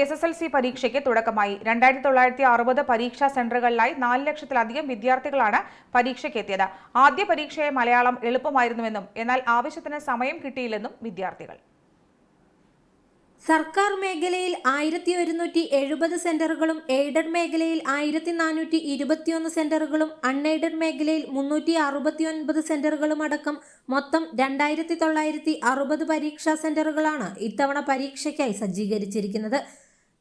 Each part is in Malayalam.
എസ് എസ് എൽ സി പരീക്ഷയ്ക്ക് തുടക്കമായി. രണ്ടായിരത്തി തൊള്ളായിരത്തി അറുപത് പരീക്ഷാ സെന്ററുകളിലായി നാല് ലക്ഷത്തിലധികം വിദ്യാർത്ഥികളാണ് പരീക്ഷയ്ക്ക് എത്തിയത് ആദ്യ പരീക്ഷയെ മലയാളം എളുപ്പമായിരുന്നുവെന്നും എന്നാൽ ആവശ്യത്തിന് സമയം കിട്ടിയില്ലെന്നും വിദ്യാർത്ഥികൾ. സർക്കാർ മേഖലയിൽ ആയിരത്തി ഒരുന്നൂറ്റി എഴുപത് സെന്ററുകളും എയ്ഡഡ് മേഖലയിൽ ആയിരത്തി നാനൂറ്റി ഇരുപത്തിയൊന്ന് സെന്ററുകളും അൺഎയ്ഡഡ് മേഖലയിൽ മുന്നൂറ്റി അറുപത്തി ഒൻപത് സെന്ററുകളും അടക്കം മൊത്തം രണ്ടായിരത്തി തൊള്ളായിരത്തി അറുപത് പരീക്ഷാ സെന്ററുകളാണ് ഇത്തവണ പരീക്ഷയ്ക്കായി സജ്ജീകരിച്ചിരിക്കുന്നത്.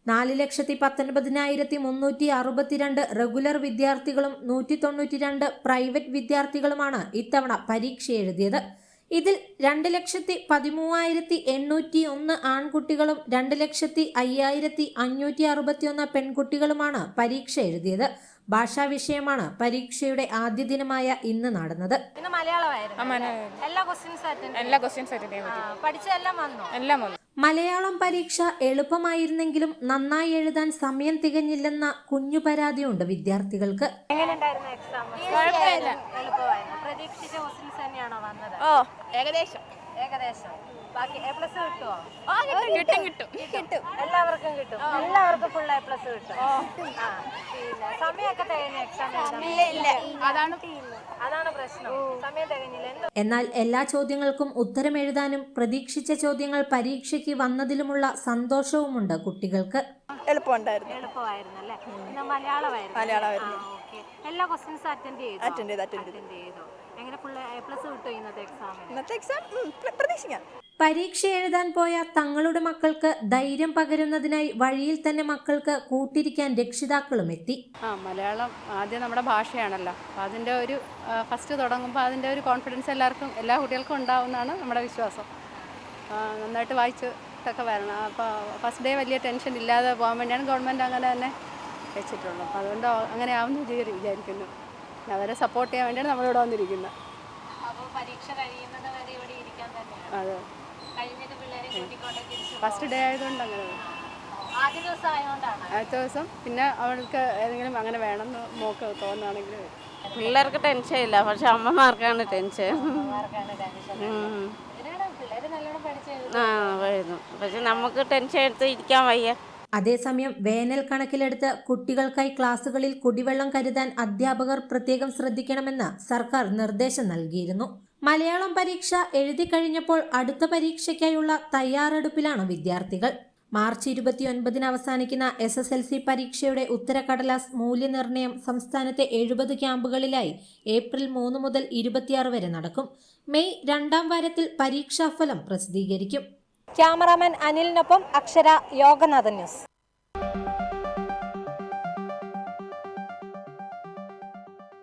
നാല് ലക്ഷത്തി പത്തൊൻപതിനായിരത്തി മുന്നൂറ്റി അറുപത്തിരണ്ട് റെഗുലർ വിദ്യാർത്ഥികളും നൂറ്റി തൊണ്ണൂറ്റി രണ്ട് പ്രൈവറ്റ് വിദ്യാർത്ഥികളുമാണ് ഇത്തവണ പരീക്ഷ എഴുതിയത് ഇതിൽ രണ്ട് ലക്ഷത്തി പതിമൂവായിരത്തി എണ്ണൂറ്റി ഒന്ന് ആൺകുട്ടികളും രണ്ട് ലക്ഷത്തി അയ്യായിരത്തി അഞ്ഞൂറ്റി അറുപത്തിയൊന്ന് പെൺകുട്ടികളുമാണ് പരീക്ഷ എഴുതിയത്. ഭാഷാ വിഷയമാണ് പരീക്ഷയുടെ ആദ്യ ദിനമായ ഇന്ന് നടന്നത്. ഇന്ന് മലയാളമായിരുന്നു. എല്ലാ ക്വസ്റ്റ്യൻസ് അറ്റൻഡ് എല്ലാ ക്വസ്റ്റ്യൻസ് അറ്റൻഡ് ചെയ്യാൻ പഠിച്ചെല്ലാം വന്നു. എല്ലാം വന്നു. മലയാളം പരീക്ഷ എളുപ്പമായിരുന്നെങ്കിലും നന്നായി എഴുതാൻ സമയം തികഞ്ഞില്ലെന്ന കുഞ്ഞു പരാതിയുണ്ട് വിദ്യാർത്ഥികൾക്ക്. എങ്ങനെയുണ്ടായിരുന്നു എക്സാം പ്രതീക്ഷിച്ച ക്വസ്റ്റ്യൻസ് തന്നെയാണോ വന്നത്? ഓ ഏകദേശം. ഏകദേശം. ബാക്കി എ പ്ലസ് കിട്ടുമോ കിട്ടും കിട്ടും കിട്ടും. എല്ലാവർക്കും കിട്ടും. എല്ലാവർക്കും ഫുൾ എ പ്ലസ് കിട്ടും. ആ. പിന്നെ സമയമൊക്കെ തികഞ്ഞ? എക്സാം അതാണ് അതാണ് പ്രശ്നം. സമയം തികഞ്ഞില്ല. എന്ത്? എന്നാൽ എല്ലാ ചോദ്യങ്ങൾക്കും ഉത്തരം എഴുതാനും പ്രതീക്ഷിച്ച ചോദ്യങ്ങൾ പരീക്ഷയ്ക്ക് വന്നതിലുമുള്ള സന്തോഷവുമുണ്ട് കുട്ടികൾക്ക്. എളുപ്പമുണ്ടായിരുന്നു. എളുപ്പമായിരുന്നു അല്ലേ? ഇന്ന് മലയാളമായിരുന്നു. മലയാളമായിരുന്നു. ആ, okay. എല്ലാ ക്വസ്റ്റ്യൻസും അറ്റൻഡ് ചെയ്തു? അറ്റൻഡ് ചെയ്തു. അറ്റൻഡ് ചെയ്തു? എങ്ങനെ ഫുൾ എ പ്ലസ് കിട്ടും ഇന്നത്തെ എക്സാമിന് ഇന്നത്തെ എക്സാം പ്രതീക്ഷിക്കാം. പരീക്ഷ എഴുതാൻ പോയ തങ്ങളുടെ മക്കൾക്ക് ധൈര്യം പകരുന്നതിനായി വഴിയിൽ തന്നെ മക്കൾക്ക് കൂട്ടിരിക്കാൻ രക്ഷിതാക്കളും എത്തി. ആ മലയാളം ആദ്യം നമ്മുടെ ഭാഷയാണല്ലോ. അപ്പം അതിന്റെ ഒരു ഫസ്റ്റ് തുടങ്ങുമ്പോൾ അതിന്റെ ഒരു കോൺഫിഡൻസ് എല്ലാവർക്കും എല്ലാ കുട്ടികൾക്കും ഉണ്ടാവുമെന്നാണ് നമ്മുടെ വിശ്വാസം. നന്നായിട്ട് വായിച്ച് ഒക്കെ വരണം. അപ്പോൾ ഫസ്റ്റ് ഡേ വലിയ ടെൻഷൻ ഇല്ലാതെ പോകാൻ വേണ്ടിയാണ് ഗവൺമെന്റ് അങ്ങനെ തന്നെ വെച്ചിട്ടുള്ളത്. അപ്പോൾ അതുകൊണ്ട് അങ്ങനെ ആവുമെന്ന് വിചാരി വിചാരിക്കുന്നു. പിന്നെ അവരെ സപ്പോർട്ട് ചെയ്യാൻ വേണ്ടിയാണ് നമ്മളിവിടെ വന്നിരിക്കുന്നത്. അത്. ഫസ്റ്റ് ഡേ ആയതുകൊണ്ട് അങ്ങനെ അടുത്ത ദിവസം ആയതുകൊണ്ടാണ്. ആദ്യത്തെ ദിവസം പിന്നെ അവൾക്ക് ഏതെങ്കിലും അങ്ങനെ വേണമെന്ന് മോക്ക് തോന്നുകയാണെങ്കിൽ പിള്ളേർക്ക് ടെൻഷൻ ഇല്ല പക്ഷെ അമ്മമാർക്കാണ് ടെൻഷൻ ആ വരുന്നു പക്ഷെ നമുക്ക് ടെൻഷൻ എടുത്ത് ഇരിക്കാൻ വയ്യ. അതേസമയം വേനൽ കണക്കിലെടുത്ത് കുട്ടികൾക്കായി ക്ലാസുകളിൽ കുടിവെള്ളം കരുതാൻ അധ്യാപകർ പ്രത്യേകം ശ്രദ്ധിക്കണമെന്ന് സർക്കാർ നിർദ്ദേശം നൽകിയിരുന്നു. മലയാളം പരീക്ഷ എഴുതി കഴിഞ്ഞപ്പോൾ അടുത്ത പരീക്ഷയ്ക്കായുള്ള തയ്യാറെടുപ്പിലാണ് വിദ്യാർത്ഥികൾ. മാർച്ച് ഇരുപത്തിയൊൻപതിന് അവസാനിക്കുന്ന എസ് എസ് എൽ സി പരീക്ഷയുടെ ഉത്തരക്കടലാസ് മൂല്യനിർണയം സംസ്ഥാനത്തെ എഴുപത് ക്യാമ്പുകളിലായി ഏപ്രിൽ മൂന്ന് മുതൽ ഇരുപത്തിയാറ് വരെ നടക്കും. മെയ് രണ്ടാം വാരത്തിൽ പരീക്ഷാഫലം പ്രസിദ്ധീകരിക്കും. ക്യാമറാമാൻ അനിലിനൊപ്പം അക്ഷര യോഗനാഥൻ ന്യൂസ്.